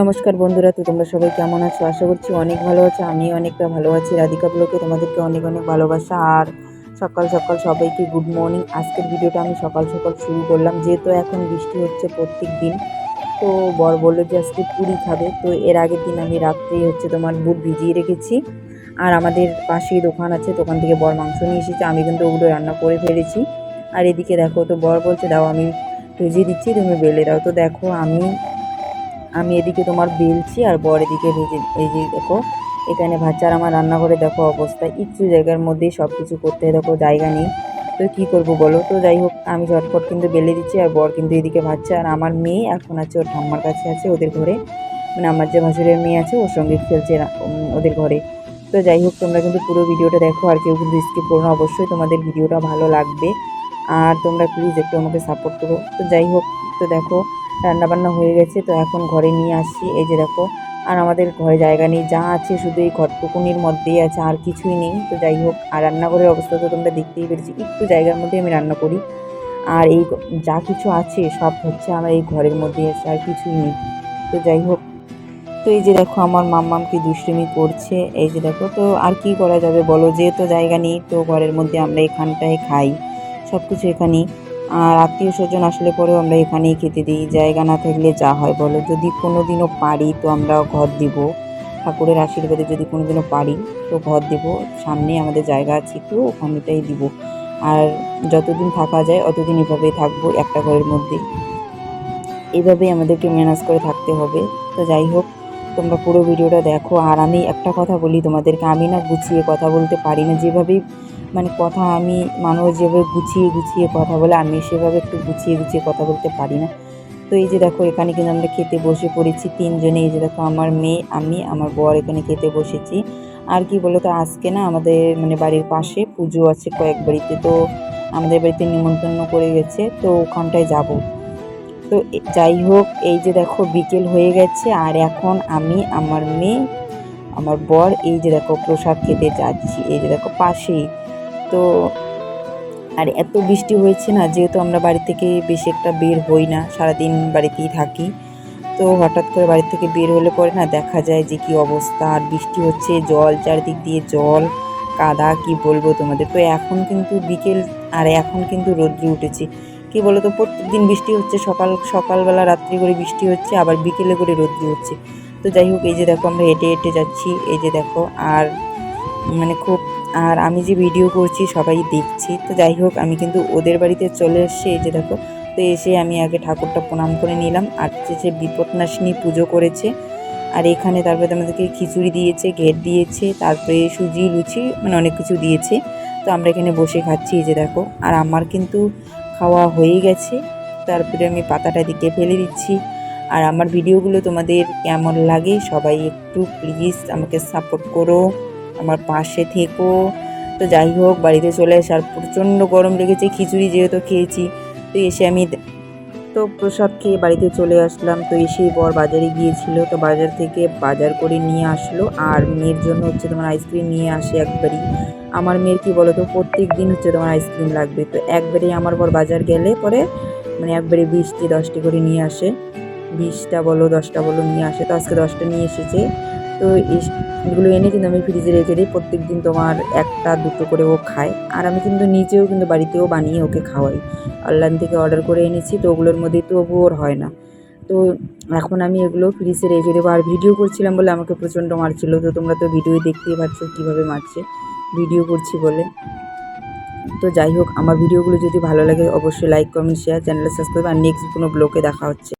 নমস্কার বন্ধুরা, তো তোমরা সবাই কেমন আছো? আশা করছি অনেক ভালো আছো আমি অনেকটা ভালো আছি। রাধিকা ব্লকে তোমাদেরকে অনেক অনেক ভালোবাসা। আর সকাল সকাল সবাইকে গুড মর্নিং আজকের ভিডিওটা আমি সকাল সকাল শুরু করলাম, যেহেতু এখন বৃষ্টি হচ্ছে প্রত্যেক দিন তো বর বলল যে আজকে পুরি খাবে, তো এর আগের দিন আমি রাত্রে হচ্ছে তোমার বুট ভিজিয়ে রেখেছি। আর আমাদের পাশেই দোকান আছে, দোকান থেকে বর মাংস নিয়ে এসেছে, আমি কিন্তু ওগুলো রান্না করে ফেলেছি। আর এদিকে দেখো, তো বর বলছে, দাও, আমি ভেজিয়ে দিচ্ছি, তুমি বেলে দাও। তো দেখো, আমি আমি এদিকে তোমার বেলছি আর বর এদিকে ভেজে এই যে দেখো, এখানে ভাচ্চার আমার রান্নাঘরে দেখো অবস্থা, একটু জায়গার মধ্যেই সব কিছু করতে দেখো জায়গা নেই। তো কী করব বলো? তো যাই হোক, আমি ঝটপট কিন্তু বেলে দিচ্ছি আর বর কিন্তু এদিকে ভাজছে আর আমার মেয়ে এখন আছে, ওর ঠাম্মার কাছে আছে, ওদের ঘরে। মানে আমার যে ভাসুরের মেয়ে আছে, ওর সঙ্গে খেলছে ওদের ঘরে। তো যাই হোক, তোমরা কিন্তু পুরো ভিডিওটা দেখো, আর কেউ কিন্তু স্কিপ করো না, অবশ্যই তোমাদের ভিডিওটা ভালো লাগবে। আর তোমরা প্লিজ একটু আমাকে সাপোর্ট করো। তো যাই হোক, তো দেখো রান্নাবান্না হয়ে গেছে, তো এখন ঘরে নিয়ে আসছি। এই যে দেখো, আর আমাদের ঘরে জায়গা নেই, যা আছে শুধু এই ঘরটুকুনির মধ্যেই আছে, আর কিছুই নেই। তো যাই হোক, আর রান্নাঘরের অবস্থা তো তোমরা দেখতেই পেরেছি, একটু জায়গার মধ্যে আমি রান্না করি। আর এই যা কিছু আছে, সব হচ্ছে আমার এই ঘরের মধ্যেই আছে, আর কিছুই নেই। তো যাই হোক, তো এই যে দেখো, আমার মাম্মাম কি দুষ্টুমি করছে। এই যে দেখো, তো আর কি করা যাবে বলো? যেহেতু জায়গা নেই, তো ঘরের মধ্যে আমরা এখানটায় খাই সব কিছু এখানেই। আর আত্মীয় স্বজন আসলে পরেও আমরা এখানেই খেতে দিই। জায়গা না থাকলে যা হয় বলো। যদি কোনো দিনও পারি তো আমরা ঘর দিব। ঠাকুরের আশীর্বাদে যদি কোনো দিনও পারি তো ঘর দেব। সামনে আমাদের জায়গা আছে একটু, ওখানটাই দিব। আর যতদিন থাকা যায় অতদিন এভাবেই থাকব, একটা ঘরের মধ্যে। এভাবেই আমাদেরকে ম্যানেজ করে থাকতে হবে। তো যাই হোক, তোমরা পুরো ভিডিওটা দেখো। আর আমি একটা কথা বলি তোমাদেরকে। আমি না গুছিয়ে কথা বলতে পারি না। যেভাবেই মানে কথা আমি মানুষ যেভাবে গুছিয়ে গুছিয়ে কথা বলে, আমি সেভাবে একটু গুছিয়ে গুছিয়ে কথা বলতে পারি না। তো এই যে দেখো, এখানে কিন্তু আমরা খেতে বসে পড়েছি তিনজনে। এই যে দেখো, আমার মেয়ে, আমি, আমার বর এখানে খেতে বসেছি। আর কি বলো তো আজকে না আমাদের মানে বাড়ির পাশে পুজো আছে কয়েক বাড়িতে, তো আমাদের বাড়িতে নিমন্ত্রণ করে গেছে, তো ওখানটায় যাব। তো যাই হোক, এই যে দেখো, বিকেল হয়ে গেছে, আর এখন আমি, আমার মেয়ে, আমার বর, এই যে দেখো, প্রসাদ খেতে যাচ্ছি। এই যে দেখো, পাশেই। তো আর এত বৃষ্টি হয়েছে না, যেহেতু আমরা বাড়ি থেকে বেশি একটা বের হই না, সারাদিন বাড়িতেই থাকি। তো হঠাৎ করে বাড়ি থেকে বের হলে পরে না দেখা যায় যে কি অবস্থা, আর বৃষ্টি হচ্ছে, জল, চারিদিক দিয়ে জল, কাদা, কি বলব তোমাদের? তো এখন কিন্তু বিকেল, আর এখন কিন্তু রৌদ্র উঠেছে। কি বলো তো প্রত্যেকদিন বৃষ্টি হচ্ছে, সকাল, সকালবেলা রাত্রি করে বৃষ্টি হচ্ছে, আবার বিকেলে করে রৌদ্র হচ্ছে তো যাই হোক, এই যে দেখো আমরা হেঁটে হেঁটে যাচ্ছি, এই যে দেখো, আর মানে খুব আর আমি যে ভিডিও করছি, সবাই দেখছি। তো যাই হোক, আমি কিন্তু ওদের বাড়িতে চলে এসেছি। এই যে দেখো, তো এসে আমি আগে ঠাকুরটা প্রণাম করে নিলাম। আর যে যে বিপদনাশিনী পুজো করেছে, আর এখানে তারপরে আমাদেরকে খিচুড়ি দিয়েছে ঘেট দিয়েছে, তারপরে সুজি, লুচি মানে অনেক কিছু দিয়েছে। তো আমরা এখানে বসে খাচ্ছি, এই যে দেখো। আর আমার কিন্তু খাওয়া হয়ে গেছে। তারপরে আমি পাতাটা দিকে ফেলে দিচ্ছি। আর আমার ভিডিওগুলো তোমাদের কেমন লাগে, সবাই একটু প্লিজ আমাকে সাপোর্ট করো। আমার পাশে থেকো। তো যাই হোক, বাড়িতে চলে আসার প্রচণ্ড গরম লেগেছে, খিচুড়ি যেহেতু খেয়েছি, তো এসে আমি তো প্রসাদ খেয়ে বাড়িতে চলে আসলাম। তো এসেই বর বাজারে গিয়েছিল, তো বাজার থেকে বাজার করে নিয়ে আসলো। আর মেয়ের জন্য হচ্ছে তোমার আইসক্রিম নিয়ে আসে একবারই। আমার মেয়ের কি বলো তো প্রত্যেক দিন হচ্ছে তোমার আইসক্রিম লাগবে। তো একবারেই আমার বর বাজার গেলে পরে মানে একবারে বিশটি, দশটি করে নিয়ে আসে। বিশটা বলো, দশটা বলো নিয়ে আসে। তো আজকে দশটা নিয়ে এসেছে। তো এগুলো এনে কিন্তু আমি ফ্রিজে রেখে দিই। প্রত্যেক দিন তোমার একটা, দুটো করে ও খায়। আর আমি কিন্তু নিজেও কিন্তু বাড়িতেও বানিয়ে ওকে খাওয়াই। অনলাইন থেকে অর্ডার করে এনেছি, তো ওগুলোর মধ্যে তবু ওর হয় না। তো এখন আমি এগুলো ফ্রিজে রেখে দেবো। আর ভিডিও করছিলাম বলে আমাকে প্রচণ্ড মারছিল। তো তোমরা তো ভিডিও দেখতেই পাচ্ছ কীভাবে মারছে। ভিডিও করছি বলে। তো যাই হোক, আমার ভিডিওগুলো যদি ভালো লাগে, অবশ্যই লাইক কমেন্ট শেয়ার চ্যানেলে সাবস্ক্রাইব আর নেক্সট কোনো ব্লগে দেখা হচ্ছে।